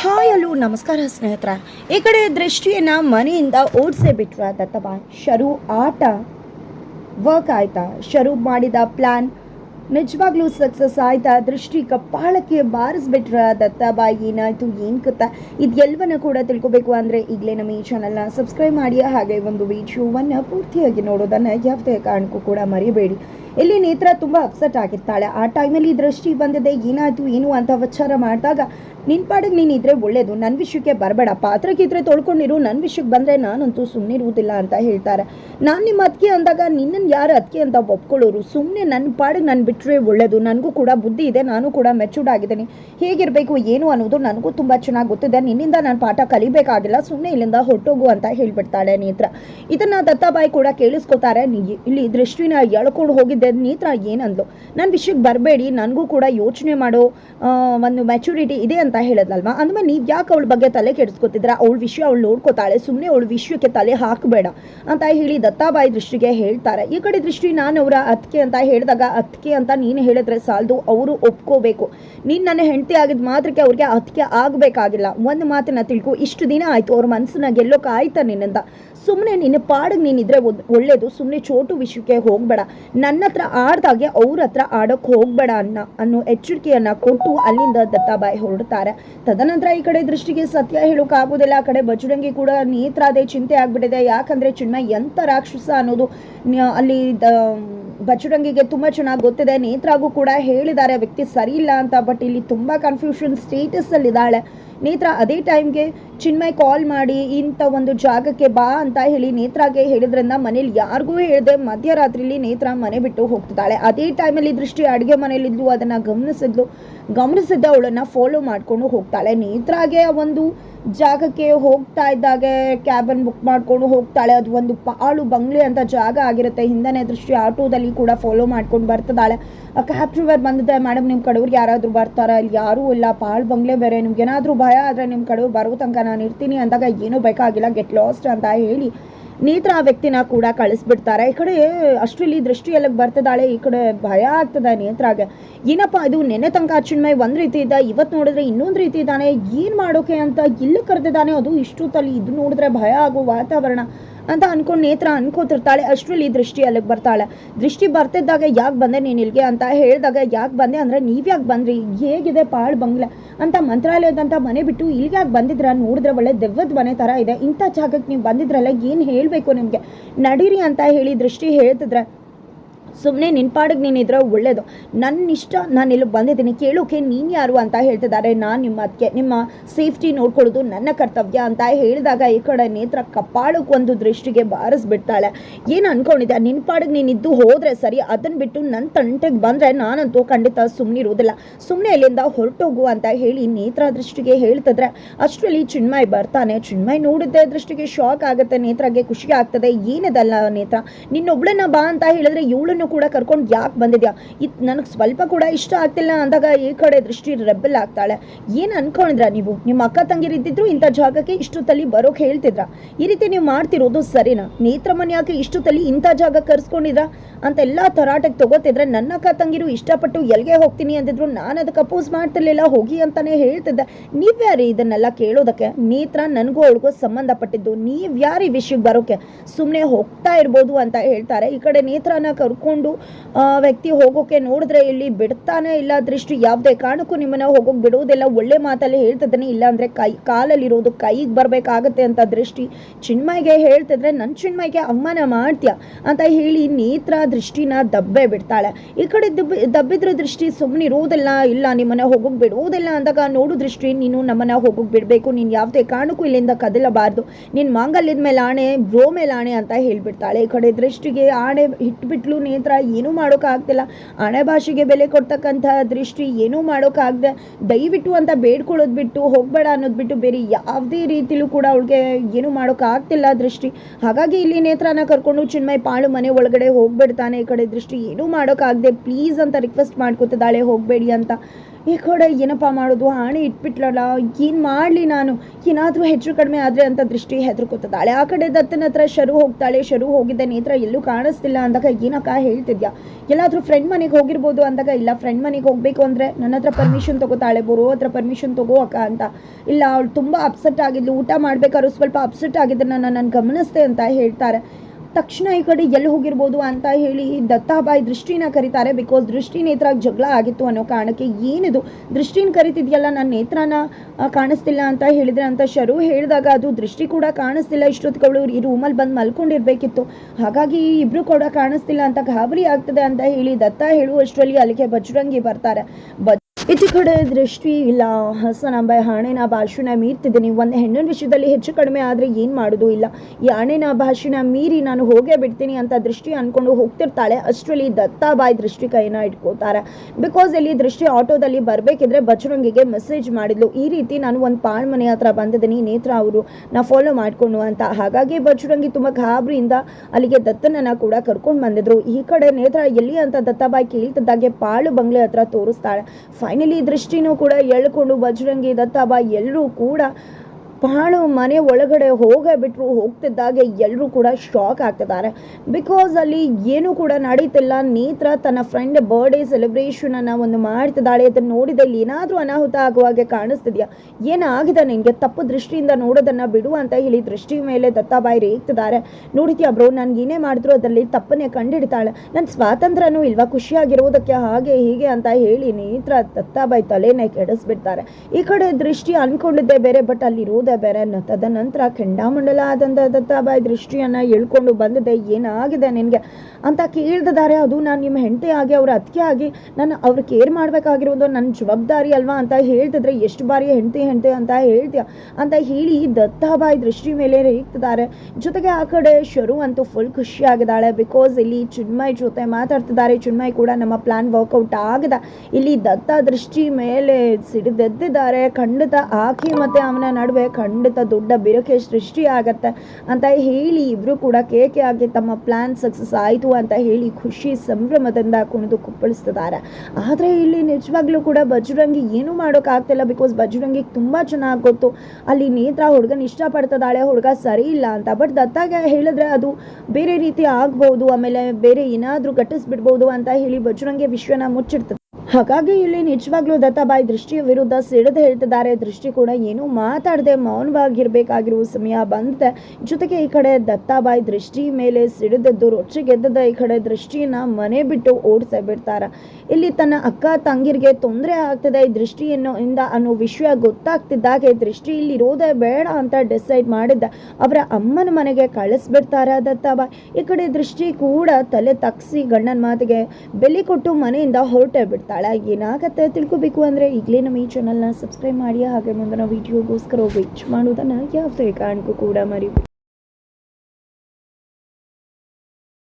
Hi ಅಲ್ಲೂ ನಮಸ್ಕಾರ ಸ್ನೇಹಿತರ. ಈ ಕಡೆ ದೃಷ್ಟಿಯನ್ನು ಮನೆಯಿಂದ ಓಡಿಸೇ ಬಿಟ್ರ ದತ್ತಬಾಯ್ ಶರು ಆಟ ವರ್ಕ್ ಆಯಿತಾ? ಶರು ಮಾಡಿದ ಪ್ಲಾನ್ ನಿಜವಾಗ್ಲೂ ಸಕ್ಸಸ್ ಆಯ್ತಾ? ದೃಷ್ಟಿ ಕಪ್ಪಾಳಕ್ಕೆ ಬಾರಿಸ್ಬಿಟ್ರ ದತ್ತಾಬಾಯಿ. ಏನಾಯ್ತು, ಏನು ಕತ್ತ ಇದೆಲ್ಲವನ್ನ ಕೂಡ ತಿಳ್ಕೊಬೇಕು ಅಂದರೆ ಈಗಲೇ ನಮ್ಮ ಈ ಚಾನಲ್ನ ಸಬ್ಸ್ಕ್ರೈಬ್ ಮಾಡಿ. ಹಾಗೆ ಒಂದು ವಿಡಿಯೋವನ್ನು ಪೂರ್ತಿಯಾಗಿ ನೋಡೋದನ್ನು ಯಾವುದೇ ಕಾರಣಕ್ಕೂ ಕೂಡ ಮರಿಬೇಡಿ. ಇಲ್ಲಿ ನೇತ್ರ ತುಂಬ ಅಪ್ಸೆಟ್ ಆಗಿರ್ತಾಳೆ. ಆ ಟೈಮಲ್ಲಿ ದೃಷ್ಟಿ ಬಂದಿದೆ, ಏನಾಯ್ತು, ಏನು ಅಂತ ವಿಚಾರ ಮಾಡಿದಾಗ, ನಿನ್ ಪಾಡಿಗೆ ನೀನು ಇದ್ರೆ ಒಳ್ಳೇದು ನನ್ನ ವಿಷಯಕ್ಕೆ ಬರಬೇಡ. ಪಾತ್ರಕ್ಕೆ ಇದ್ರೆ ತೊಳ್ಕೊಂಡಿರು ನನ್ನ ವಿಷಯಕ್ಕೆ ಬಂದರೆ ನಾನಂತೂ ಸುಮ್ಮನಿರುವುದಿಲ್ಲ ಅಂತ ಹೇಳ್ತಾರೆ. ನಾನು ನಿಮ್ಮ ಅದಕ್ಕೆ ಅಂದಾಗ ನಿನ್ನನ್ನು ಯಾರು ಅದಕ್ಕೆ ಅಂತ ಒಪ್ಕೊಳ್ಳೋರು? ಸುಮ್ಮನೆ ನನ್ನ ಪಾಡಿಗೆ ನಾನು ಬಿಟ್ಟರೆ ಒಳ್ಳೆಯದು ನನಗೂ ಕೂಡ ಬುದ್ಧಿ ಇದೆ, ನಾನು ಕೂಡ ಮೆಚೂರ್ಡ್ ಆಗಿದ್ದೀನಿ. ಹೇಗಿರಬೇಕು, ಏನು ಅನ್ನೋದು ನನಗೂ ತುಂಬ ಚೆನ್ನಾಗಿ ಗೊತ್ತಿದೆ. ನಿನ್ನಿಂದ ನಾನು ಪಾಠ ಕಲಿಬೇಕಾಗಿಲ್ಲ ಸುಮ್ಮನೆ ಇಲ್ಲಿಂದ ಹೊಟ್ಟೋಗು ಅಂತ ಹೇಳ್ಬಿಡ್ತಾಳೆ ನೇತ್ರ. ಇದನ್ನು ದತ್ತಾಬಾಯಿ ಕೂಡ ಕೇಳಿಸ್ಕೊತಾರೆ. ಇಲ್ಲಿ ದೃಷ್ಟಿನ ಎಳ್ಕೊಂಡು ಹೋಗಿದ್ದೆ, ನೇತ್ರ ಏನಂದ್ಲು? ನನ್ನ ವಿಷಯಕ್ಕೆ ಬರಬೇಡಿ, ನನಗೂ ಕೂಡ ಯೋಚನೆ ಮಾಡೋ ಒಂದು ಮೆಚುರಿಟಿ ಇದೆ ಅಂತ ಹೇಳೋದಲ್ವಾ ಅಂದಮೇಲೆ ನೀವು ಯಾಕೆ ಅವಳ ಬಗ್ಗೆ ತಲೆ ಕೆಡಿಸ್ಕೊತಿದ್ರ ಅವಳ ವಿಷಯ ಅವಳು ನೋಡ್ಕೋತಾಳೆ ಸುಮ್ಮನೆ ಅವಳ ವಿಷಯಕ್ಕೆ ತಲೆ ಹಾಕಬೇಡ ಅಂತ ಹೇಳಿ ದತ್ತಾಬಾಯಿ ದೃಷ್ಟಿಗೆ ಹೇಳ್ತಾರೆ. ಈ ಕಡೆ ದೃಷ್ಟಿ ನಾನು ಅವರ ಅತ್ಕೆ ಅಂತ ಹೇಳಿದಾಗ ಅತ್ಕೆ ಅಂತ ನೀನು ಹೇಳಿದ್ರೆ ಸಾಲದು, ಅವರು ಒಪ್ಕೋಬೇಕು. ನೀನು ನನ್ನ ಹೆಂಡತಿ ಆಗಿದ ಮಾತ್ರಕ್ಕೆ ಅವ್ರಿಗೆ ಅತಿಕೆ ಆಗಬೇಕಾಗಿಲ್ಲ. ಒಂದು ಮಾತನ್ನ ತಿಳ್ಕೊ, ಇಷ್ಟು ದಿನ ಆಯಿತು, ಅವ್ರ ಮನಸ್ಸನ್ನ ಗೆಲ್ಲೋಕೆ ಆಯ್ತ ನಿನ್ನಿಂದ? ಸುಮ್ಮನೆ ನಿನ್ನ ಪಾಡಿಗೆ ನೀನಿದ್ರೆ ಒಳ್ಳೇದು ಸುಮ್ಮನೆ ಚೋಟು ವಿಷಯಕ್ಕೆ ಹೋಗಬೇಡ. ನನ್ನ ಹತ್ರ ಆಡ್ದಾಗೆ ಅವ್ರ ಹತ್ರ ಆಡೋಕೆ ಹೋಗಬೇಡ ಅನ್ನ, ಅನ್ನೋ ಎಚ್ಚರಿಕೆಯನ್ನ ಕೊಟ್ಟು ಅಲ್ಲಿಂದ ದತ್ತಾಬಾಯಿ ಹೊರಡ್ತಾರೆ. ತದನಂತರ ಈ ಕಡೆ ದೃಷ್ಟಿಗೆ ಸತ್ಯ ಹೇಳೋಕೆ ಆಗೋದಿಲ್ಲ. ಆ ಕಡೆ ಬಜರಂಗಿ ಕೂಡ ನೇತ್ರಾದೆ ಚಿಂತೆ ಆಗ್ಬಿಟ್ಟಿದೆ. ಯಾಕಂದ್ರೆ ಚಿನ್ಮಯ್ ಎಂತ ರಾಕ್ಷಸ ಅನ್ನೋದು ಅಲ್ಲಿ ಬಜರಂಗಿಗೆ ತುಂಬ ಚೆನ್ನಾಗಿ ಗೊತ್ತಿದೆ. ನೇತ್ರಾಗೂ ಕೂಡ ಹೇಳಿದ್ದಾರೆ ವ್ಯಕ್ತಿ ಸರಿ ಇಲ್ಲ ಅಂತ ಬಟ್ ಇಲ್ಲಿ ತುಂಬ ಕನ್ಫ್ಯೂಷನ್ ಸ್ಟೇಟಸಲ್ಲಿದ್ದಾಳೆ ನೇತ್ರ, ಅದೇ ಟೈಮ್ಗೆ ಚಿನ್ಮಯ್ ಕಾಲ್ ಮಾಡಿ, ಇಂಥ ಒಂದು ಜಾಗಕ್ಕೆ ಬಾ ಅಂತ ಹೇಳಿ ನೇತ್ರಾಗೆ ಹೇಳಿದ್ರಿಂದ ಮನೇಲಿ ಯಾರಿಗೂ ಹೇಳಿದೆ ಮಧ್ಯರಾತ್ರಿಲಿ ನೇತ್ರ ಮನೆ ಬಿಟ್ಟು ಹೋಗ್ತಿದ್ದಾಳೆ. ಅದೇ ಟೈಮಲ್ಲಿ ದೃಷ್ಟಿ ಅಡುಗೆ ಮನೆಯಲ್ಲಿದ್ದು ಅದನ್ನು ಗಮನಿಸಿದ್ಲು. ಗಮನಿಸಿದ್ದ ಅವಳನ್ನು ಫಾಲೋ ಮಾಡಿಕೊಂಡು ಹೋಗ್ತಾಳೆ. ನೇತ್ರಾಗೆ ಒಂದು ಜಾಗಕ್ಕೆ ಹೋಗ್ತಾ ಇದ್ದಾಗೆ ಕ್ಯಾಬನ್ ಬುಕ್ ಮಾಡ್ಕೊಂಡು ಹೋಗ್ತಾಳೆ. ಅದು ಒಂದು ಪಾಳು ಬಂಗ್ಲೆ ಅಂತ ಜಾಗ ಆಗಿರುತ್ತೆ. ಹಿಂದನೆ ದೃಷ್ಟಿ ಆಟೋದಲ್ಲಿ ಕೂಡ ಫಾಲೋ ಮಾಡ್ಕೊಂಡು ಬರ್ತದಾಳೆ ಆ ಕ್ಯಾಬ್ ಡ್ರೈವರ್ ಬಂದಿದೆ. ಮೇಡಮ್ ನಿಮ್ಮ ಕಡೆಯವ್ರಿಗೆ ಯಾರಾದರೂ ಬರ್ತಾರಾ? ಇಲ್ಲಿ ಯಾರೂ ಇಲ್ಲ. ಪಾಳು ಬಂಗ್ಲೆ ಬೇರೆ. ನಿಮ್ಗೆ ಏನಾದರೂ ಭಯ ಆದರೆ ನಿಮ್ಮ ಕಡೆ ಬರೋ ತನಕ ನಾನು ಇರ್ತೀನಿ ಅಂದಾಗ ಏನೂ ಬೇಕಾಗಿಲ್ಲ ಗೆಟ್ ಲಾಸ್ಟ್ ಅಂತ ಹೇಳಿ ನೇತ್ರ ಆ ವ್ಯಕ್ತಿನ ಕೂಡ ಕಳಿಸ್ಬಿಡ್ತಾರೆ. ಈ ಕಡೆ ಅಷ್ಟರಲ್ಲಿ ದೃಷ್ಟಿ ಎಲ್ಲಿಗೆ ಬರ್ತದಾಳೆ ಈ ಕಡೆ ಭಯ ಆಗ್ತದೆ ನೇತ್ರಾಗೆ. ಏನಪ್ಪ ಇದು ನೆನೆ ತನಕ ಚಿನ್ಮಯ್ ಒಂದು ರೀತಿ ಇದ್ದ ಇವತ್ತು ನೋಡಿದ್ರೆ ಇನ್ನೊಂದು ರೀತಿ ಇದ್ದಾನೆ, ಏನು ಮಾಡೋಕೆ ಅಂತ ಇಲ್ಲಿ ಕರೆದಿದ್ದಾನೆ ಅದು ಇಷ್ಟು ತಲೆ ಇದು ನೋಡಿದ್ರೆ ಭಯ ಆಗೋ ವಾತಾವರಣ. ಅಂತ ಅನ್ಕೊಂಡು ನೇತ್ರ ಅನ್ಕೋತಿರ್ತಾಳೆ, ಅಷ್ಟರಲ್ಲಿ ದೃಷ್ಟಿ ಅಲ್ಲಿಗೆ ಬರ್ತಾಳೆ. ದೃಷ್ಟಿ ಬರ್ತಿದ್ದಾಗ ಯಾಕೆ ಬಂದೆ ನೀನು ಇಲ್ಲಿಗೆ ಅಂತ ಹೇಳಿದಾಗ, ಯಾಕೆ ಬಂದೆ ಅಂದರೆ ನೀವು ಯಾಕೆ ಬಂದ್ರಿ? ಹೇಗಿದೆ ಪಾಳು ಬಂಗ್ಲೆ? ಅಂತ ಮಂತ್ರಾಲಯದಂತ ಮನೆ ಬಿಟ್ಟು ಇಲ್ಲಿಗೆ ಯಾಕೆ ಬಂದಿದ್ರ? ನೋಡಿದ್ರೆ ಒಳ್ಳೆ ದೆವ್ವದ ಮನೆ ಥರ ಇದೆ. ಇಂಥ ಜಾಗಕ್ಕೆ ನೀವು ಬಂದಿದ್ರಲ್ಲ, ಏನು ಹೇಳಬೇಕು ನಿಮಗೆ? ನಡೀರಿ ಅಂತ ಹೇಳಿ ದೃಷ್ಟಿ ಹೇಳ್ತಿದ್ರೆ ಸುಮ್ಮನೆ ನಿನ್ಪಾಡಿಗೆ ನೀನಿದ್ರೆ ಒಳ್ಳೇದು. ನನ್ನ ಇಷ್ಟ, ನಾನು ಇಲ್ಲಿ ಬಂದಿದ್ದೀನಿ. ಕೇಳೋಕೆ ನೀನು ಯಾರು ಅಂತ ಹೇಳ್ತಿದ್ದಾರೆ. ನಾನು ನಿಮ್ಮ ಅದಕ್ಕೆ ನಿಮ್ಮ ಸೇಫ್ಟಿ ನೋಡ್ಕೊಳ್ಳೋದು ನನ್ನ ಕರ್ತವ್ಯ ಅಂತ ಹೇಳಿದಾಗ ಈ ಕಡೆ ನೇತ್ರ ಕಪ್ಪಾಳಕ್ಕೆ ಒಂದು ದೃಷ್ಟಿಗೆ ಬಾರಿಸ್ಬಿಡ್ತಾಳೆ. ಏನು ಅನ್ಕೊಂಡಿದ್ದೆ ನಿನ್ನ ಪಾಡಿಗೆ ನೀನಿದ್ದು ಹೋದರೆ ಸರಿ ಅದನ್ನು ಬಿಟ್ಟು ನನ್ನ ತಂಟೆಗೆ ಬಂದರೆ ನಾನಂತೂ ಖಂಡಿತ ಸುಮ್ಮನೆ ಇರುವುದಿಲ್ಲ. ಸುಮ್ಮನೆ ಅಲ್ಲಿಂದ ಹೊರಟೋಗು ಅಂತ ಹೇಳಿ ನೇತ್ರ ದೃಷ್ಟಿಗೆ ಹೇಳ್ತಿದ್ರೆ, ಅಷ್ಟರಲ್ಲಿ ಚಿನ್ಮಯ್ ಬರ್ತಾನೆ. ಚಿನ್ಮಯ್ ನೋಡಿದ್ದೆ ದೃಷ್ಟಿಗೆ ಶಾಕ್ ಆಗುತ್ತೆ, ನೇತ್ರಗೆ ಖುಷಿ ಆಗ್ತದೆ. ಏನದಲ್ಲ ನೇತ್ರ? ನಿನ್ನೊಬ್ಳನ್ನ ಬಾ ಅಂತ ಹೇಳಿದ್ರೆ ಇವಳನ್ನು ಕೂಡ ಕರ್ಕೊಂಡು ಯಾಕೆ ಬಂದಿದ್ಯಾ? ಇತ್ ನನಗೆ ಸ್ವಲ್ಪ ಕೂಡ ಇಷ್ಟ ಆಗ್ತಿಲ್ಲ ಅಂದಾಗ ಈ ಕಡೆ ದೃಷ್ಟಿ ರೆಬ್ಬಲ್ ಆಗ್ತಾಳೆ. ಏನು ಅನ್ಕೊಂಡಿದ್ರ ನೀವು? ನಿಮ್ಮ ಅಕ್ಕ ತಂಗಿರಿದ್ದಿದ್ರು ಇಂಥ ಜಾಗಕ್ಕೆ ಇಷ್ಟು ತಲಿ ಬರೋಕೆ ಹೇಳ್ತಿದ್ರ? ಈ ರೀತಿ ನೀವು ಮಾಡ್ತಿರೋದು ಸರಿನಾ? ನೇತ್ರಮನ್ ಯಾಕೆ ಇಷ್ಟು ತಲಿ ಇಂಥ ಜಾಗ ಕರ್ಸ್ಕೊಂಡಿದ್ರ? ಅಂತೆಲ್ಲ ತರಾಟೆಗೆ ತಗೋತಿದ್ರೆ ನನ್ನ ಅಕ್ಕ ತಂಗಿರು ಇಷ್ಟಪಟ್ಟು ಎಲ್ಲಿಗೆ ಹೋಗ್ತೀನಿ ಅಂದಿದ್ರು ನಾನು ಅದಕ್ಕೆ ಅಪೋಸ್ ಮಾಡ್ತಿರ್ಲಿಲ್ಲ, ಹೋಗಿ ಅಂತಾನೆ ಹೇಳ್ತಿದ್ದೆ. ನೀವ್ಯಾರೀ ಇದನ್ನೆಲ್ಲ ಕೇಳೋದಕ್ಕೆ? ನೇತ್ರ ನನಗೂ ಅವಳಿಗೂ ಸಂಬಂಧಪಟ್ಟಿದ್ದು. ನೀವ್ಯಾರೀ ವಿಷಯಕ್ಕೆ ಬರೋಕೆ? ಸುಮ್ಮನೆ ಹೋಗ್ತಾ ಇರ್ಬೋದು ಅಂತ ಹೇಳ್ತಾರೆ. ಈ ಕಡೆ ನೇತ್ರನ ಕರ್ಕೊಂಡು ಆ, ವ್ಯಕ್ತಿ ಹೋಗೋಕೆ ನೋಡಿದ್ರೆ ಇಲ್ಲಿ ಬಿಡ್ತಾನೆ ಇಲ್ಲ. ದೃಷ್ಟಿ ಯಾವುದೇ ಕಾರಣಕ್ಕೂ ನಿಮ್ಮನ್ನ ಹೋಗೋಕೆ ಬಿಡುವುದಿಲ್ಲ. ಒಳ್ಳೆ ಮಾತಲ್ಲಿ ಹೇಳ್ತಿದ್ದಾನೆ. ಇಲ್ಲ ಅಂದ್ರೆ ಕೈ ಕಾಲಲ್ಲಿರೋದು ಕೈಗೆ ಬರಬೇಕಾಗತ್ತೆ ಅಂತ ದೃಷ್ಟಿ ಚಿನ್ಮಯ್ಗೆ ಹೇಳ್ತಿದ್ರೆ ನನ್ನ ಚಿನ್ಮಯ್ಗೆ ಅವಮಾನ ಮಾಡ್ತೀಯ? ಅಂತ ಹೇಳಿ ನೇತ್ರ ದೃಷ್ಟಿನ ದಬ್ಬೆ ಬಿಡ್ತಾಳೆ. ಈ ಕಡೆ ದಬ್ಬಿ ದಬ್ಬಿದ್ರ ದೃಷ್ಟಿ ಸುಮ್ಮನೆ ಇರುವುದಿಲ್ಲ ಇಲ್ಲ ನಿಮ್ಮನ್ನ ಹೋಗೋಕೆ ಬಿಡುವುದಿಲ್ಲ ಅಂದಾಗ ನೋಡು ದೃಷ್ಟಿ ನೀನು ನಮ್ಮನ್ನ ಹೋಗೋಕೆ ಬಿಡಬೇಕು. ನೀನು ಯಾವುದೇ ಕಾರಣಕ್ಕೂ ಇಲ್ಲಿಂದ ಕದಲಬಾರ್ದು. ನಿನ್ನ ಮಾಂಗಲ್ಯದ ಮೇಲೆ ಆಣೆ ಬ್ರೋ ಮೇಲೆ ಆಣೆ ಅಂತ ಹೇಳ್ಬಿಡ್ತಾಳೆ. ಈ ಕಡೆ ದೃಷ್ಟಿಗೆ ಆಣೆ ಇಟ್ಬಿಟ್ಲು ನೇತ್ರ. ಏನೂ ಮಾಡೋಕ್ಕಾಗ್ತಿಲ್ಲ. ಹಣೆ ಭಾಷೆಗೆ ಬೆಲೆ ಕೊಡ್ತಕ್ಕಂಥ ದೃಷ್ಟಿ ಏನೂ ಮಾಡೋಕ್ಕಾಗದೆ ದಯವಿಟ್ಟು ಅಂತ ಬೇಡ್ಕೊಳ್ಳೋದು ಬಿಟ್ಟು ಹೋಗಬೇಡ ಅನ್ನೋದು ಬಿಟ್ಟು ಬೇರೆ ಯಾವುದೇ ರೀತಿಲೂ ಕೂಡ ಅವಳಿಗೆ ಏನೂ ಮಾಡೋಕ್ಕಾಗ್ತಿಲ್ಲ ದೃಷ್ಟಿ. ಹಾಗಾಗಿ ಇಲ್ಲಿ ನೇತ್ರನ ಕರ್ಕೊಂಡು ಚಿನ್ಮಯ್ ಪಾಳು ಮನೆ ಒಳಗಡೆ ಹೋಗ್ಬಿಡ್ತಾನೆ. ಈ ಕಡೆ ದೃಷ್ಟಿ ಏನೂ ಮಾಡೋಕ್ಕಾಗದೆ, ಪ್ಲೀಸ್ ಅಂತ ರಿಕ್ವೆಸ್ಟ್ ಮಾಡ್ಕೊತಿದ್ದಾಳೆ, ಹೋಗಬೇಡಿ ಅಂತ. ಈ ಕಡೆ ಏನಪ್ಪ ಮಾಡೋದು? ಆಣೆ ಇಟ್ಬಿಟ್ಲಲ್ಲ, ಏನು ಮಾಡಲಿ ನಾನು? ಏನಾದರೂ ಹೆಚ್ಚು ಕಡಿಮೆ ಆದರೆ ಅಂತ ದೃಷ್ಟಿ ಹೆದರ್ಕೋತದಾಳೆ. ಆ ಕಡೆ ದತ್ತನ ಹತ್ರ ಶರು ಹೋಗ್ತಾಳೆ. ಶರು ಹೋಗಿದ್ದೆ ನೇತ್ರ ಎಲ್ಲೂ ಕಾಣಿಸ್ತಿಲ್ಲ ಅಂದಾಗ ಏನಕ್ಕ ಹೇಳ್ತಿದ್ಯಾ? ಎಲ್ಲಾದರೂ ಫ್ರೆಂಡ್ ಮನೆಗೆ ಹೋಗಿರ್ಬೋದು ಅಂದಾಗ, ಇಲ್ಲ ಫ್ರೆಂಡ್ ಮನೆಗೆ ಹೋಗಬೇಕು ಅಂದರೆ ನನ್ನ ಹತ್ರ ಪರ್ಮಿಷನ್ ತಗೋತಾಳೆ, ಬರೋ ಹತ್ರ ಪರ್ಮಿಷನ್ ತಗೋ ಅಕ್ಕ ಅಂತ. ಇಲ್ಲ, ಅವಳು ತುಂಬ ಅಪ್ಸೆಟ್ ಆಗಿದ್ಲು. ಊಟ ಮಾಡಬೇಕಾದ್ರೂ ಸ್ವಲ್ಪ ಅಪ್ಸೆಟ್ ಆಗಿದ್ದನ್ನು ನಾನು ಗಮನಿಸ್ದೆ ಅಂತ ಹೇಳ್ತಾರೆ. ತಕ್ಷಣ ಈ ಕಡೆ ಎಲ್ಲಿ ಹೋಗಿರ್ಬೋದು ಅಂತ ಹೇಳಿ ದತ್ತಾಬಾಯಿ ದೃಷ್ಟಿನ ಕರೀತಾರೆ. ಬಿಕಾಸ್ ದೃಷ್ಟಿ ನೇತ್ರ ಜಗಳ ಆಗಿತ್ತು ಅನ್ನೋ ಕಾರಣಕ್ಕೆ ಏನಿದು? ದೃಷ್ಟಿನ ಕರಿತಿದ್ಯಲ್ಲ ನನ್ನ ನೇತ್ರನ ಕಾಣಿಸ್ತಿಲ್ಲ ಅಂತ ಹೇಳಿದ್ರೆ ಅಂತ ಶರು ಹೇಳಿದಾಗ ಅದು ದೃಷ್ಟಿ ಕೂಡ ಕಾಣಿಸ್ತಿಲ್ಲ. ಇಷ್ಟೊತ್ತಿಗಳು ಈ ರೂಮಲ್ಲಿ ಬಂದು ಮಲ್ಕೊಂಡಿರ್ಬೇಕಿತ್ತು. ಹಾಗಾಗಿ ಇಬ್ರು ಕೂಡ ಕಾಣಿಸ್ತಿಲ್ಲ ಅಂತ ಗಾಬರಿ ಆಗ್ತದೆ ಅಂತ ಹೇಳಿ ದತ್ತ ಹೇಳುವಷ್ಟರಲ್ಲಿ ಅಲ್ಲಿಗೆ ಬಜರಂಗಿ ಬರ್ತಾರೆ. ಈಚೆ ಕಡೆ ದೃಷ್ಟಿ ಇಲ್ಲ. ಹಸನ, ಬೈ, ಹಣೆನ, ಭಾಷಣ ಮೀರ್ತಿದ್ದೀನಿ. ಒಂದು ಹೆಣ್ಣಿನ ವಿಷಯದಲ್ಲಿ ಹೆಚ್ಚು ಕಡಿಮೆ ಆದರೆ ಏನು ಮಾಡೋದು ಇಲ್ಲ. ಈ ಹಣೆನ, ಭಾಷಣ ಮೀರಿ ನಾನು ಹೋಗೇ ಬಿಡ್ತೀನಿ ಅಂತ ದೃಷ್ಟಿ ಅಂದ್ಕೊಂಡು ಹೋಗ್ತಿರ್ತಾಳೆ. ಅಷ್ಟರಲ್ಲಿ ದತ್ತಾಬಾಯಿ ದೃಷ್ಟಿ ಕೈನ ಇಟ್ಕೋತಾರೆ. ಬಿಕಾಸ್ ಇಲ್ಲಿ ದೃಷ್ಟಿ ಆಟೋದಲ್ಲಿ ಬರಬೇಕಿದ್ರೆ ಬಜರಂಗಿಗೆ ಮೆಸೇಜ್ ಮಾಡಿದ್ಲು. ಈ ರೀತಿ ನಾನು ಒಂದು ಪಾಳ್ ಮನೆ ಹತ್ರ ಬಂದಿದ್ದೀನಿ. ನೇತ್ರ ಅವರು ನಾ ಫಾಲೋ ಮಾಡಿಕೊಂಡು ಅಂತ. ಹಾಗಾಗಿ ಬಜರಂಗಿ ತುಂಬ ಗಾಬರಿಯಿಂದ ಅಲ್ಲಿಗೆ ದತ್ತನನ್ನು ಕೂಡ ಕರ್ಕೊಂಡು ಬಂದಿದ್ರು. ಈ ಕಡೆ ನೇತ್ರ ಎಲ್ಲಿ ಅಂತ ದತ್ತಾಬಾಯಿ ಕೇಳ್ತಿದ್ದಾಗೆ ಪಾಳು ಬಂಗ್ಲೆ ಹತ್ರ ತೋರಿಸ್ತಾಳೆ. ಫೈನಲಿ ದೃಷ್ಟಿನೂ ಕೂಡ ಎಳ್ಕೊಂಡು ಬಜರಂಗಿ ದತ್ತಾಬಾ ಎಲ್ಲರೂ ಕೂಡ ಪಾಳು ಮನೆ ಒಳಗಡೆ ಹೋಗೇ ಬಿಟ್ಟರು ಹೋಗ್ತಿದ್ದಾಗೆ ಎಲ್ಲರೂ ಕೂಡ ಶಾಕ್ ಆಗ್ತಿದ್ದಾರೆ. ಬಿಕಾಸ್ ಅಲ್ಲಿ ಏನೂ ಕೂಡ ನಡೀತಿಲ್ಲ. ನೇತ್ರ ತನ್ನ ಫ್ರೆಂಡ್ ಬರ್ಡೇ ಸೆಲೆಬ್ರೇಷನನ್ನು ಒಂದು ಮಾಡ್ತಿದ್ದಾಳೆ. ಅದನ್ನು ನೋಡಿದಲ್ಲಿ ಏನಾದರೂ ಅನಾಹುತ ಆಗುವಾಗೆ ಕಾಣಿಸ್ತಿದ್ಯಾ? ಏನಾಗಿದೆ ನಿನಗೆ? ತಪ್ಪು ದೃಷ್ಟಿಯಿಂದ ನೋಡೋದನ್ನ ಬಿಡು ಅಂತ ಹೇಳಿ ದೃಷ್ಟಿ ಮೇಲೆ ದತ್ತಾಬಾಯಿ ರೇಗ್ತಿದ್ದಾರೆ. ನೋಡಿದ್ಯಾ ಬ್ರೋ ನನ್ಗೆ ಏನೇ ಮಾಡಿದ್ರು ಅದರಲ್ಲಿ ತಪ್ಪನ್ನೇ ಕಂಡಿಡ್ತಾಳೆ. ನನ್ನ ಸ್ವಾತಂತ್ರ್ಯನೂ ಇಲ್ವಾ? ಖುಷಿಯಾಗಿರೋದಕ್ಕೆ ಹಾಗೆ ಹೀಗೆ ಅಂತ ಹೇಳಿ ನೇತ್ರ ದತ್ತಾಬಾಯಿ ತಲೆನೇ ಕೆಡಿಸ್ಬಿಡ್ತಾರೆ. ಈ ಕಡೆ ದೃಷ್ಟಿ ಅನ್ಕೊಂಡಿದ್ದೆ ಬೇರೆ ಬಟ್ ಅಲ್ಲಿ ಇರೋದೇ ಬೇರೆ ತದನಂತರ ಕೆಂಡಾಮಂಡಲ ಆದಂಥ ದೃಷ್ಟಿಯನ್ನ ಎಳ್ಕೊಂಡು ಬಂದಿದೆ. ಏನಾಗಿದೆ ನಿನಗೆ? ಅಂತ ಕೇಳ್ದಿದ್ದಾರೆ ಅದು ನಾನು ನಿಮ್ಮ ಹೆಂಡತಿ ಆಗಿ, ಅವ್ರ ಅತ್ತಿಗೆ ಆಗಿ ನಾನು ಅವ್ರ ಕೇರ್ ಮಾಡಬೇಕಾಗಿರೋದು ನನ್ನ ಜವಾಬ್ದಾರಿ ಅಲ್ವಾ ಅಂತ ಹೇಳ್ತಿದ್ರೆ, ಎಷ್ಟು ಬಾರಿ ಹೆಂಡತಿ ಹೆಂಡತಿ ಅಂತ ಹೇಳ್ತೀಯ? ಅಂತ ಹೇಳಿ ದತ್ತಾಬಾಯಿ ದೃಷ್ಟಿ ಮೇಲೆ ರೇಗ್ತಿದ್ದಾರೆ ಜೊತೆಗೆ ಆ ಕಡೆ ಶರು ಅಂತೂ ಫುಲ್ ಖುಷಿಯಾಗಿದ್ದಾಳೆ. ಬಿಕಾಸ್ ಇಲ್ಲಿ ಚಿನ್ಮಯ್ ಜೊತೆ ಮಾತಾಡ್ತಿದ್ದಾರೆ. ಚಿನ್ಮಯ್ ಕೂಡ ನಮ್ಮ ಪ್ಲಾನ್ ವರ್ಕೌಟ್ ಆಗದ. ಇಲ್ಲಿ ದತ್ತ ದೃಷ್ಟಿ ಮೇಲೆ ಸಿಡಿದೆದ್ದಿದ್ದಾರೆ. ಖಂಡಿತ ಆಕೆ ಮತ್ತೆ ಅವನ ನಡುವೆ ಖಂಡಿತ ದೊಡ್ಡ ಬಿರುಕೆ ಸೃಷ್ಟಿ ಆಗತ್ತೆ ಅಂತ ಹೇಳಿ ಇಬ್ರು ಕೂಡ ಕೇಕೆ ಆಗಿ ತಮ್ಮ ಪ್ಲಾನ್ ಸಕ್ಸಸ್ ಆಯಿತು ಅಂತ ಹೇಳಿ ಖುಷಿ ಸಂಭ್ರಮದಿಂದ ಕುಣಿದು ಕುಪ್ಪಳಿಸ್ತಿದ್ದಾರೆ. ಆದರೆ ಇಲ್ಲಿ ನಿಜವಾಗ್ಲೂ ಕೂಡ ಬಜರಂಗಿ ಏನೂ ಮಾಡೋಕ್ಕಾಗ್ತಿಲ್ಲ ಬಿಕಾಸ್ ಬಜರಂಗಿಗೆ ತುಂಬ ಚೆನ್ನಾಗಿ ಗೊತ್ತು. ಅಲ್ಲಿ ನೇತ್ರ ಹುಡುಗನ ಪಡ್ತದಾಳೆ ಹುಡುಗ ಸರಿ ಇಲ್ಲ ಅಂತ. ಬಟ್ ದತ್ತಾಗೆ ಹೇಳಿದ್ರೆ ಅದು ಬೇರೆ ರೀತಿ ಆಗ್ಬೋದು, ಆಮೇಲೆ ಬೇರೆ ಏನಾದರೂ ಘಟಿಸ್ಬಿಡ್ಬೋದು ಅಂತ ಹೇಳಿ ಬಜರಂಗಿ ವಿಶ್ವನ ಮುಚ್ಚಿಡ್ತದೆ ಹಾಗಾಗಿ ಇಲ್ಲಿ ನಿಜವಾಗ್ಲೂ ದತ್ತಾಬಾಯಿ ದೃಷ್ಟಿಯ ವಿರುದ್ಧ ಸಿಡಿದು ಹೇಳ್ತಿದ್ದಾರೆ. ದೃಷ್ಟಿ ಕೂಡ ಏನು ಮಾತಾಡದೆ ಮೌನವಾಗಿರ್ಬೇಕಾಗಿರುವ ಸಮಯ ಬಂದಿದೆ. ಜೊತೆಗೆ ಈ ಕಡೆ ದತ್ತಾಬಾಯಿ ದೃಷ್ಟಿ ಮೇಲೆ ಸಿಡಿದದ್ದು ರೊಚ್ಚಿಗೆದ್ದದ ಈ ಕಡೆ ದೃಷ್ಟಿಯನ್ನ ಮನೆ ಬಿಟ್ಟು ಓಡಿಸಿ ಬಿಡ್ತಾರ. ಇಲ್ಲಿ ತನ್ನ ಅಕ್ಕ ತಂಗಿರಿಗೆ ತೊಂದರೆ ಆಗ್ತದೆ. ಈ ದೃಷ್ಟಿಯನ್ನು ಇಂದ ಅನ್ನೋ ವಿಷಯ ಗೊತ್ತಾಗ್ತಿದ್ದಾಗೆ ದೃಷ್ಟಿ ಇಲ್ಲಿ ಇರೋದೇ ಬೇಡ ಅಂತ ಡಿಸೈಡ್ ಮಾಡಿದ್ದ. ಅವರ ಅಮ್ಮನ ಮನೆಗೆ ಕಳಿಸ್ಬಿಡ್ತಾರೆ ದತ್ತಾಬಾಯಿ. ಈ ಕಡೆ ದೃಷ್ಟಿ ಕೂಡ ತಲೆ ತಗ್ಸಿ ಗಂಡನ ಮಾತಿಗೆ ಬೆಲೆ ಕೊಟ್ಟು ಮನೆಯಿಂದ ಹೊರಟೇ ಬಿಡ್ತಾಳೆ. ಏನಾಗತ್ತೆ ತಿಳ್ಕೊಬೇಕು ಅಂದರೆ ಈಗಲೇ ನಮ್ಮ ಈ ಚಾನಲ್ನ ಸಬ್ಸ್ಕ್ರೈಬ್ ಮಾಡಿ, ಹಾಗೆ ಮುಂದಿನ ವೀಡಿಯೋಗೋಸ್ಕರ ವೆಚ್ ಮಾಡೋದನ್ನು ಯಾವುದೇ ಕಾರಣಕ್ಕೂ ಕೂಡ ಮರಿಬೇಡಿ.